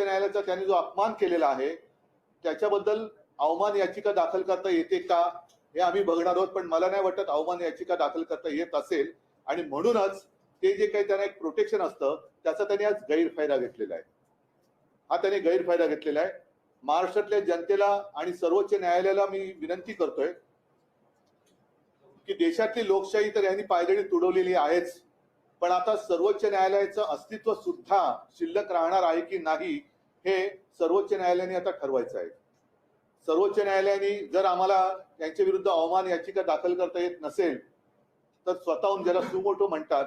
न्यायालयाचा त्यांनी जो अपमान केलेला आहे त्याच्याबद्दल अवमान याचिका दाखल करता येते का हे आम्ही बघणार आहोत पण मला नाही वाटत अवमान याचिका दाखल करता येत असेल. आणि म्हणूनच ते जे काही त्यांना एक प्रोटेक्शन असतं त्याचा त्यांनी आज गैरफायदा घेतलेला आहे. हा त्यांनी गैरफायदा घेतलेला आहे. महाराष्ट्रातल्या जनतेला आणि सर्वोच्च न्यायालयाला मी विनंती करतोय की देशातली लोकशाही तर यांनी पायदळी तुडवलेली आहेच. पण आता सर्वोच्च न्यायालयाचं अस्तित्व सुद्धा शिल्लक राहणार आहे की नाही हे सर्वोच्च न्यायालयाने आता ठरवायचं आहे. सर्वोच्च न्यायालयाने जर आम्हाला त्यांच्या विरुद्ध अवमान याचिका दाखल करता येत नसेल तर स्वतःहून ज्याला सुमोटो म्हणतात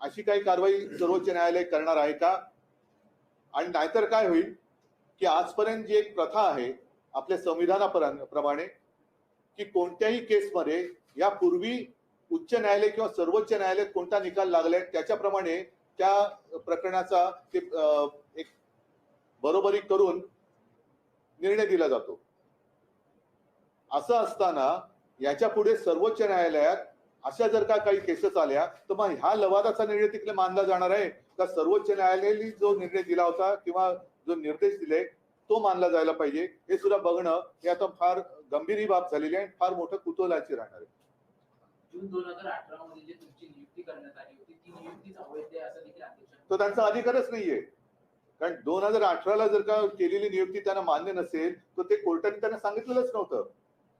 अशी काही कारवाई सर्वोच्च न्यायालय करणार आहे का? आणि नाहीतर काय होईल की आजपर्यंत जी एक प्रथा आहे आपल्या संविधानाप्रमाणे प्रमाणे की कोणत्याही केसमध्ये यापूर्वी उच्च न्यायालय किंवा सर्वोच्च न्यायालयात कोणता निकाल लागलाय त्याच्याप्रमाणे त्या प्रकरणाचा ते एक बरोबरी करून निर्णय दिला जातो. असं असताना याच्यापुढे सर्वोच्च न्यायालयात अशा जर का काही केसेस आल्या तर मग ह्या लवादाचा निर्णय तिकडे मानला जाणार आहे. का सर्वोच्च न्यायालयाने जो निर्णय दिला होता किंवा जो निर्देश दिले तो मानला जायला पाहिजे. हे सुद्धा बघणं हे आता फार गंभीर ही बाब झालेली आहे आणि फार मोठं कुतूहलाची राहणार आहे. जून दोन हजार अठरा मध्ये जे तुमची नियुक्ती करण्यात आली होती ती नियुक्तीच अवैध आहे असं देखील अध्यक्ष तो त्यांचा अधिकारच नाहीये. कारण दोन हजार अठराला जर का केलेली नियुक्ती त्यांना मान्य नसेल तर ते कोर्टाने त्यांना सांगितलेलंच नव्हतं.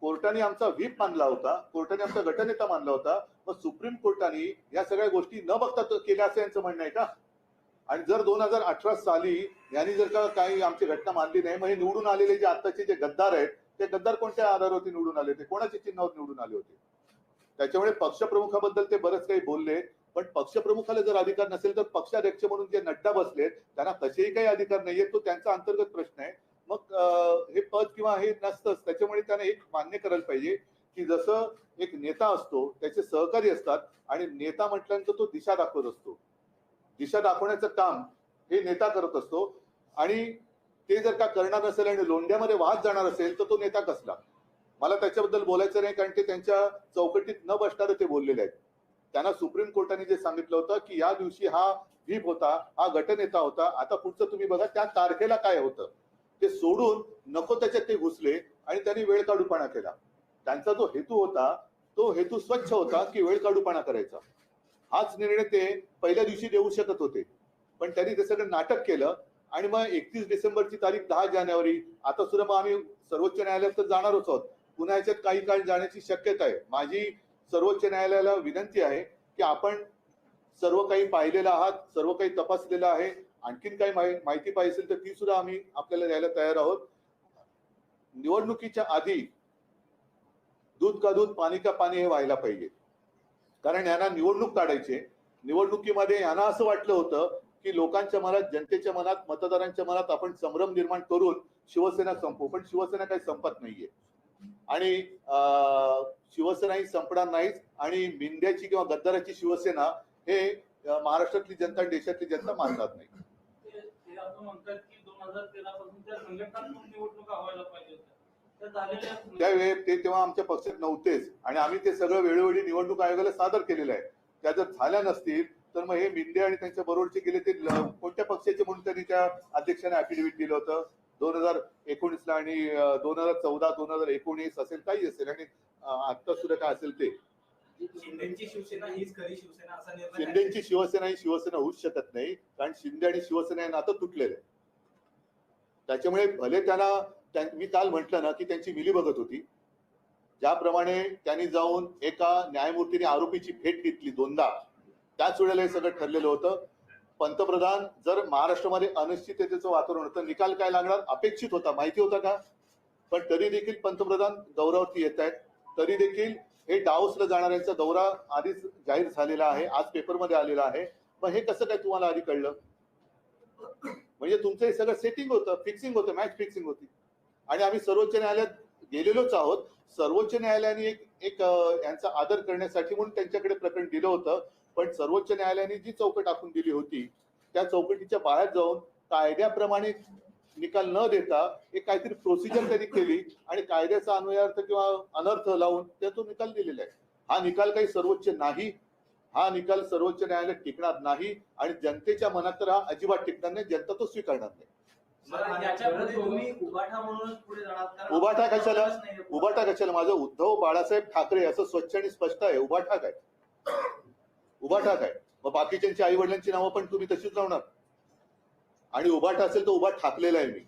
कोर्टाने आमचा व्हीप मानला होता कोर्टाने आमचा गटनेता मानला होता मग सुप्रीम कोर्टाने या सगळ्या गोष्टी न बघता केल्या असं यांचं म्हणणं आहे का? आणि जर दोन हजार अठरा साली यांनी जर का काही आमची घटना मानली नाही मग हे निवडून आलेले जे आताचे जे गद्दार आहेत ते गद्दार कोणत्या आधारावरती निवडून आले होते? कोणाच्या चिन्हावर निवडून आले होते? त्याच्यामुळे पक्षप्रमुखाबद्दल ते बरंच काही बोलले. पण पक्षप्रमुखाला जर अधिकार नसेल तर पक्षाध्यक्ष म्हणून जे नड्डा बसलेत त्यांना तसेही काही अधिकार नाहीये. तो त्यांचा अंतर्गत प्रश्न आहे. मग हे पद किंवा हे नसतंच त्याच्यामुळे त्यांना एक मान्य करायला पाहिजे की जसं एक नेता असतो त्याचे सहकारी असतात आणि नेता म्हटल्यानंतर तो दिशा दाखवत असतो. दिशा दाखवण्याचं काम हे नेता करत असतो. आणि ते जर का करणार नसेल आणि लोंढ्यामध्ये वाद जाणार असेल तर तो नेता कसला? मला त्याच्याबद्दल बोलायचं नाही कारण ते त्यांच्या चौकटीत न बसणारे ते बोललेले आहेत. त्यांना सुप्रीम कोर्टाने जे सांगितलं होतं की या दिवशी हा व्हीप होता हा गटनेता होता आता पुढचं तुम्ही बघा त्या तारखेला काय होतं? ते सोडून नको त्याच्यात ते घुसले आणि त्यांनी वेळ काढूपणा केला. त्यांचा जो हेतू होता तो हेतू स्वच्छ होता की वेळ काढूपणा करायचा. हाच निर्णय ते पहिल्या दिवशी देऊ शकत होते. पण त्यांनी ते सगळं नाटक केलं आणि मग एकतीस डिसेंबरची तारीख दहा जानेवारी. आता सुद्धा मग आम्ही सर्वोच्च न्यायालयात तर जाणारच आहोत. पुन्हा याच्यात काही काळ जाण्याची शक्यता आहे. माझी सर्वोच्च न्यायालयाला विनंती आहे की आपण सर्व काही पाहिलेलं आहात सर्व काही तपासलेलं आहे आणखीन काही माहिती पाहिजे असेल तर ती सुद्धा आम्ही आपल्याला द्यायला तयार आहोत. निवडणुकीच्या आधी दूध का दूध पाणी का पाणी हे व्हायला पाहिजे. कारण यांना निवडणूक काढायचे निवडणुकीमध्ये यांना असं वाटलं होतं की लोकांच्या मनात जनतेच्या मनात मतदारांच्या मनात आपण संभ्रम निर्माण करून शिवसेना संपू पण शिवसेना काही संपत नाहीये. आणि शिवसेना ही संपणार नाहीच आणि मिंद्याची किंवा गद्दाराची शिवसेना हे महाराष्ट्रातली जनता देशातली जनता मानणार नाही. त्यावेळी ते तेव्हा आमच्या पक्षात नव्हतेच आणि आम्ही ते सगळं वेळोवेळी निवडणूक आयोगाला सादर केलेलं आहे. त्या जर झाल्या नसतील तर मग हे मिंदे आणि त्यांच्या बरोबरचे गेले ते कोणत्या पक्षाचे म्हणून त्यांनी त्या अध्यक्षाने अफिडेव्हिट दिलं होतं? दोन हजार एकोणीसला आणि दोन हजार चौदा दोन हजार एकोणीस असेल काही असेल. आणि आता सुद्धा काय असेल ते. शिंदेची शिवसेना हीच खरी शिवसेना असा निर्णय. शिंदेची शिवसेना ही शिवसेना होऊच शकत नाही. कारण शिंदे आणि शिवसेना हे नातं तुटलेलं आहे. त्याच्यामुळे भले त्यांना त्या- मी काल म्हटलं ना की त्यांची मिली बघत होती. ज्याप्रमाणे त्यांनी जाऊन एका न्यायमूर्तीने आरोपीची भेट घेतली दोनदा. त्याच वेळेला हे सगळं ठरलेलं होतं. पंतप्रधान जर महाराष्ट्रामध्ये अनिश्चिततेचं वातावरण होतं निकाल काय लागणार? अपेक्षित होता. माहिती होता का? पण तरी देखील पंतप्रधान दौऱ्यावरती येत आहेत. तरी देखील हे डाऊसला जाणाऱ्यांचा दौरा आधीच जाहीर झालेला आहे आज पेपरमध्ये आलेला आहे. मग हे कसं काय तुम्हाला आधी कळलं? म्हणजे तुमचं हे सगळं सेटिंग होतं फिक्सिंग होतं मॅच फिक्सिंग होती. आणि आम्ही सर्वोच्च न्यायालयात गेलेलोच आहोत. सर्वोच्च न्यायालयाने एक एक यांचा आदर करण्यासाठी म्हणून त्यांच्याकडे प्रकरण दिलं होतं. पण सर्वोच्च न्यायालयाने जी चौकट आखून दिली होती त्या चौकटीच्या बाहेर जाऊन कायद्याप्रमाणे निकाल न देता एक काहीतरी प्रोसिजर त्यांनी केली आणि कायद्याचा अन्वयार्थ किंवा अनर्थ लावून त्यातून निकाल दिलेला आहे. हा निकाल काही सर्वोच्च नाही. हा निकाल सर्वोच्च न्यायालयात टिकणार नाही आणि जनतेच्या मनात तर हा अजिबात टिकणार नाही जनता तो स्वीकारणार नाही. उभाठा उभाठा कशाला? उभाटा कशाला? माझं उद्धव बाळासाहेब ठाकरे असं स्वच्छ आणि स्पष्ट आहे. उभाठा काय? उभाठा काय मग बाकीच्यांची आई वडिलांची नावं पण तुम्ही तशीच लावणार. आणि उभाठा असेल तर उभा ठाकलेला आहे मी.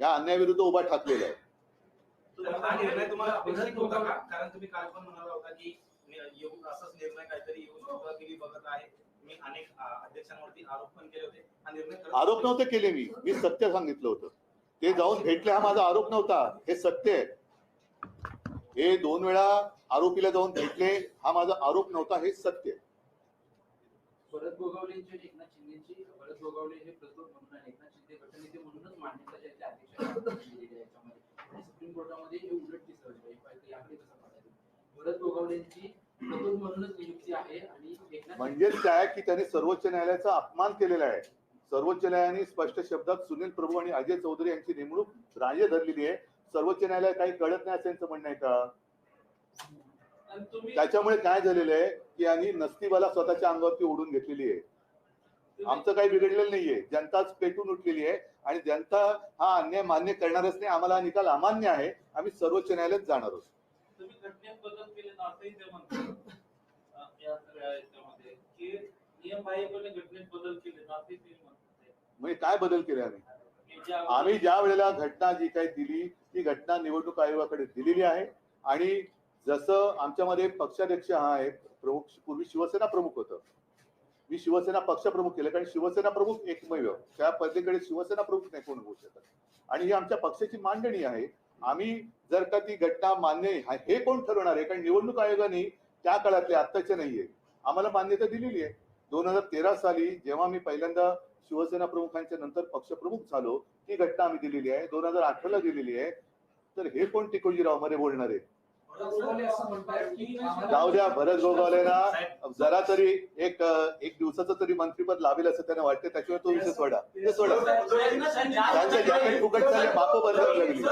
या अन्यायाविरुद्ध उभा ठाकलेला आहे. तर हा निर्णय तुम्हाला अपेक्षित होता का? कारण तुम्ही काल पण म्हणाला होता की मी येऊ असाच निर्णय काहीतरी येऊ शकतो की मी बघत आहे. मी अनेक अ, अध्यक्षांवरती आरोप पण केले होते. निर्णय खरंच- आरोप नव्हते केले मी. मी सत्य सांगितलं होतं. ते जाऊन भेटले हा माझा आरोप नव्हता. हे सत्य आहे. हे दोन वेळा आरोपीला जाऊन भेटले हा माझा आरोप नव्हता हे सत्य आहे. भरत गोगावलेंची आणि एकनाथ शिंदेची भरत गोगावले हे प्रस्तुत म्हणून आणि एकनाथ शिंदे गटनेते म्हणूनच मान्यता ज्याचे अध्यक्ष दिलेली आहे याच्यामध्ये. आणि सुप्रीम कोर्टामध्ये हे उलट दिसलं पाहिजे याकडे कसं पाहायचं भरत गोगावलेंची प्रस्तुत म्हणूनच नियुक्ती आहे आणि एकनाथ म्हणजेच काय की त्यांनी सर्वोच्च न्यायालयाचा अपमान केलेला आहे. सर्वोच्च न्यायालयाने स्पष्ट शब्दात सुनील प्रभू आणि अजय चौधरी यांची नेमणूक राजे धरलेली आहे. सर्वोच्च न्यायालय काही कळत नाही असं यांचं म्हणणं आहे का? त्याच्यामुळे काय झालेलं आहे की यांनी नसतीबाला स्वतःच्या अंगावरती ओढून घेतलेली आहे. आमचं काही बिघडलेलं नाहीये. जनताच पेटून उठलेली आहे आणि जनता हा अन्याय मान्य करणारच नाही. आम्हाला हा निकाल अमान्य आहे. आम्ही सर्वोच्च न्यायालयात जाणार आहोत. म्हणजे काय बदल केले आम्ही? आम्ही ज्या वेळेला घटना जी काही दिली ती घटना निवडणूक आयोगाकडे दिलेली आहे. आणि जसं आमच्यामध्ये पक्षाध्यक्ष हा आहे प्रमुख पूर्वी शिवसेना प्रमुख होतं. मी शिवसेना पक्षप्रमुख केलं कारण शिवसेना प्रमुख एकमेव. त्या पद्धतीकडे शिवसेना प्रमुख नाही कोण होऊ शकत. आणि ही आमच्या पक्षाची मांडणी आहे. आम्ही जर का ती घटना मान्य हे कोण ठरवणार आहे? कारण निवडणूक आयोगाने त्या काळातले आत्ताचे नाहीये. आम्हाला मान्यता दिलेली आहे. दोन हजार तेरा साली जेव्हा मी पहिल्यांदा शिवसेना प्रमुखांच्या नंतर पक्षप्रमुख झालो ती घटना आम्ही दिलेली आहे. दोन हजार अठराला दिलेली आहे. तर हे कोण टिकोजीरावमध्ये बोलणार आहे? जाऊ द्या भरत गोगावलेना जरा तरी एक एक दिवसाचं तरी मंत्रीपद लावेल असं त्यांना वाटतं त्याच्यावर तो विषय सोडा. ते सोडा. त्यांचं जॅकेट फुकट झाले बाप बंद लागली.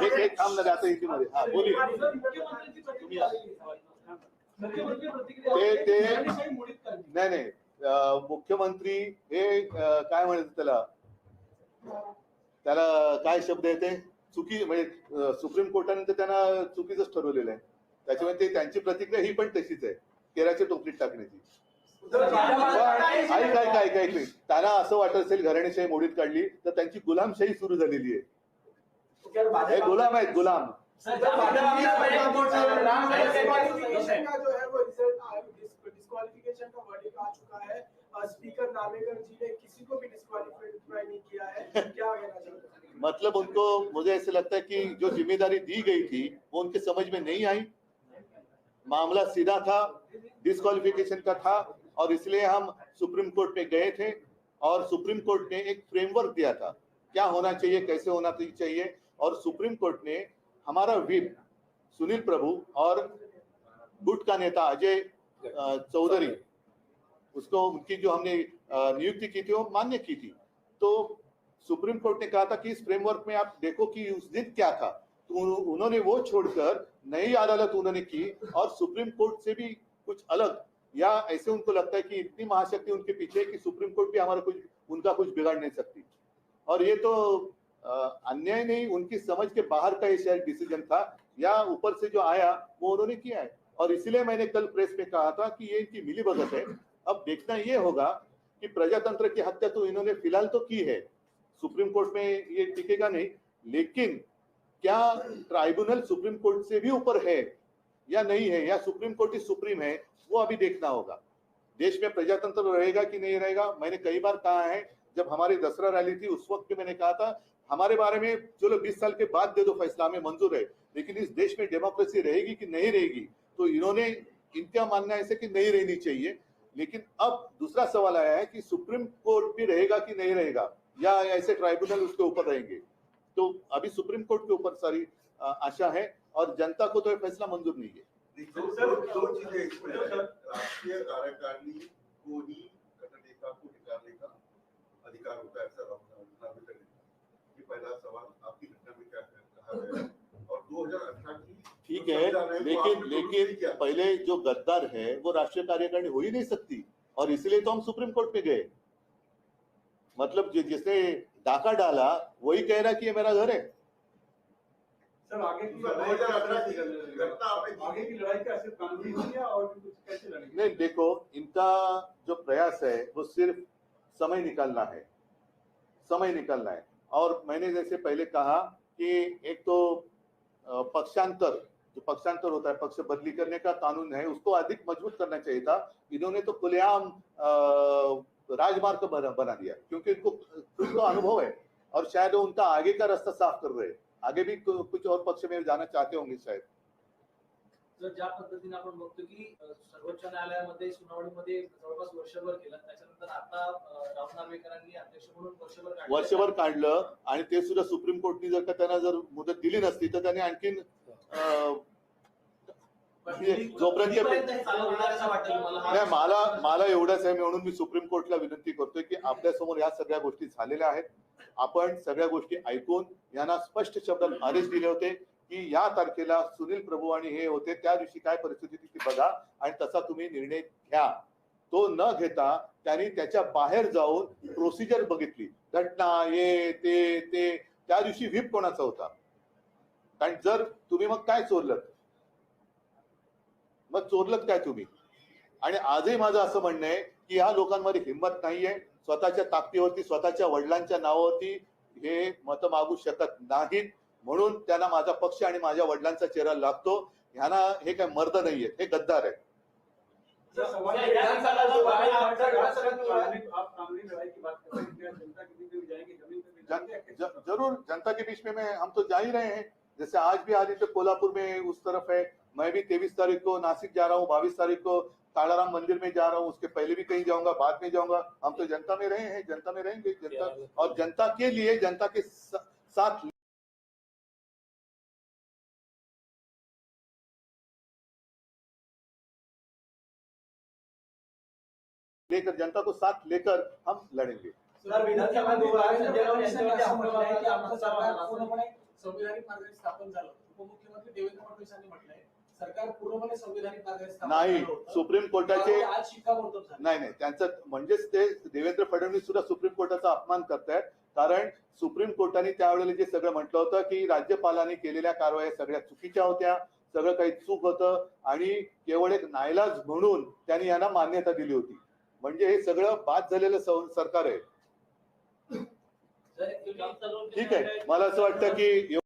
एक एक थांब आता हिंदीमध्ये हा बोली मुख्यमंत्र्यांची प्रतिक्रिया मुख्यमंत्री प्रतिक्रिया ते. नाही. नाही मुख्यमंत्री हे काय म्हणायचं त्याला? त्याला काय शब्द येते चुकी म्हणजे सुप्रीम कोर्टाने तर त्यांना चुकीचंच ठरवलेलं आहे. त्याच्यामुळे ते त्यांची प्रतिक्रिया ही पण तशीच आहे. केराच्या टोपलीत टाकण्याची. ऐक ऐक ऐक ऐक. त्यांना असं वाटत असेल घराणेशाही मोडीत काढली तर त्यांची गुलामशाही सुरू झालेली आहे. हे गुलाम आहेत गुलाम. डिस्क्वालिफिकेशन का जो वो रिज़ल्ट डिस्क्वालिफिकेशन का वर्डिक्ट आ चुका है। स्पीकर नामेकर जी ने किसी को भी डिस्क्वालिफाई नहीं किया है। क्या कहना चाहते मतलब उनको, मुझे ऐसे लगता है कि जो ज़िम्मेदारी दी गई थी, वो उनके समझ में नहीं आई। मामला सीधा था डिस्क्वालिफिकेशन का था, और इसलिए हम सुप्रीम कोर्ट पे गए थे, और सुप्रीम कोर्ट ने एक फ्रेमवर्क दिया था। क्या होना चाहिए, कैसे होना चाहिए? और सुप्रीम कोर्ट ने हमारा विप सुनील प्रभु और गुट का नेता अजय चौधरी, उसको, उनकी जो हमने नियुक्ति की थी, वो मान्य की थी। तो सुप्रीम कोर्ट ने कहा था कि इस फ्रेमवर्क में आप देखो कि उस दिन क्या था। तो उन्होंने वो छोड़कर नई अदालत उन्होंने की और सुप्रीम कोर्ट से भी कुछ अलग, या ऐसे उनको लगता है कि इतनी महाशक्ति उनके पीछे है कि सुप्रीम कोर्ट भी हमारा कुछ, उनका कुछ बिगाड़ नहीं सकती। और ये तो अन्याय नहीं, उनकी समझ के बाहर का ये शायद डिसीज़न था, या ऊपर से जो आया, वो उन्होंने किया है। और इसलिए मैंने कल प्रेस में कहा था कि ये इनकी मिली भगत है। अब देखना ये होगा कि प्रजातंत्र की हत्या तो इन्होंने फ़िलहाल तो की है। सुप्रीम कोर्ट में ये टिकेगा नहीं, लेकिन क्या ट्राइब्यूनल सुप्रीम कोर्ट से भी ऊपर है या नहीं है, या सुप्रीम कोर्ट ही सुप्रीम है, वो अभी देखना होगा। देश में प्रजातंत्र रहेगा कि नहीं रहेगा, मैंने कई बार कहा है, जब हमारी दसरा रैली थी, उस वक्त भी मैंने कहा था, हमारे बारे में चलो बीस साल के बाद दे दो फैसला, हमें मंजूर है, लेकिन इस देश में डेमोक्रेसी रहेगी कि नहीं रहेगी तो इन्होंने, इनका मानना ऐसे कि नहीं रहनी चाहिए। लेकिन अब दूसरा सवाल आया है कि सुप्रीम कोर्ट भी रहेगा कि नहीं रहेगा? या ऐसे ट्राइब्यूनल उसके ऊपर रहेंगे? तो अभी सुप्रीम कोर्ट के ऊपर, सारी आशा है, और जनता को तो फैसला मंजूर नहीं है। है। राष्ट्रीय कार्यकारिणी को ही घटनेता को निकालने का अधिकार होता है ऐसा रचना भी करने का ये पहला सवाल आपकी घटना में क्या कहा गया और 2018 की ठीक है लेकिन लेकिन पहले जो गद्दार है वो राष्ट्रीय कार्यकारिणी हो ही नहीं सकती और इसलिए तो हम सुप्रीम कोर्ट में गए। मतलब जिसने डाका डाला वही कह रहा कि ये मेरा घर है। सर आगे की लड़ाई की कैसे कानूनी होगी और कुछ कैसे लड़ेंगे? नहीं देखो इनका जो प्रयास है वो सिर्फ़ समय निकालना है। समय निकालना है। और मैंने जैसे पहले कहा कि एक तो पक्षांतर जो पक्षांतर होता है पक्ष बदली करने का कानून है उसको अधिक मजबूत करना चाहिए था। इन्होंने तो खुलेआम राजमार्ग बना, बना दिया क्योंकि इनको खुद को अनुभव है और शायद वो उनका आगे का रास्ता साफ कर रहे हैं। आगे भी कुछ और पक्ष में जाना चाहते होंगे शायद। जर ज्या पद्धतीने आपण बघतो की सर्वोच्च न्यायालयामध्ये सुनावणीमध्ये जवळपास वर्षभर केलं त्याच्यानंतर आता राम नार्वेकरांनी अध्यक्ष म्हणून वर्षभर काढलं. वर्षभर काढलं आणि ते सुद्धा सुप्रीम कोर्टनी जर का त्यांना जर मुदत दिली नसती तर त्यांनी आणखीन जोपर्यंत मला मला एवढंच आहे म्हणून मी सुप्रीम कोर्टला विनंती करतोय की आपल्यासमोर या सगळ्या गोष्टी झालेल्या आहेत. आपण सगळ्या गोष्टी ऐकून यांना स्पष्ट शब्दात आदेश दिले होते की या तारखेला सुनील प्रभू आणि हे होते त्या दिवशी काय परिस्थिती ती बघा आणि तसा तुम्ही निर्णय घ्या. तो न घेता त्यांनी त्याच्या बाहेर जाऊन प्रोसिजर बघितली. घटना हे ते ते. त्या दिवशी व्हीप कोणाचा होता? कारण जर तुम्ही मग काय चोरलं मग चोरलत काय तुम्ही? आणि आजही माझं असं म्हणणं आहे की ह्या लोकांमध्ये हिंमत नाहीये. स्वतःच्या ताकदीवरती स्वतःच्या वडिलांच्या नावावरती हे मत मागू शकत नाहीत. म्हणून त्यांना माझा पक्ष आणि माझ्या वडिलांचा चेहरा लागतो. ह्यांना हे काय मर्द नाहीयेत हे गद्दार है, है, हैं ज, जरूर जनता के बीच में मैं हम तो जा ही रहे हैं. जैसे आज भी आदित्य कोल्हापुर में उस तरफ़ है। मैं भी तेईस तारीख को नासिक जा रहा हूँ बाईस तारीख को कालाराम मंदिर में जा रहा हूँ। उसके पहले भी कहीं जाऊँगा बाद में जाऊँगा। हम तो जनता में रहे हैं जनता में रहेंगे जनता और जनता के लिए जनता के साथ लेकर जनता को साथ लेकर हम लड़ेंगे। विधानसभा संविधानिक मार्गाने स्थापन झालं. उपमुख्यमंत्री देवेंद्र म्हटलंय सरकार पूर्णपणे संविधानिक मार्गाने स्थापन नाही. सुप्रीम कोर्टाचे त्यामुळे आज शिक्कामोर्तब झालं नाही नाही त्यांचं म्हणजेच ते देवेंद्र फडणवीस सुद्धा सुप्रीम कोर्टाचा अपमान करतायत. कारण सुप्रीम कोर्टाने त्यावेळेला जे सगळं म्हटलं होतं की राज्यपालांनी केलेल्या कारवाया सगळ्या चुकीच्या होत्या सगळं काही चूक होतं आणि केवळ एक नायलाज म्हणून त्यांनी यांना मान्यता दिली होती. म्हणजे हे सगळं बाद झालेलं सरकार आहे. ठीक आहे. मला असं वाटतं की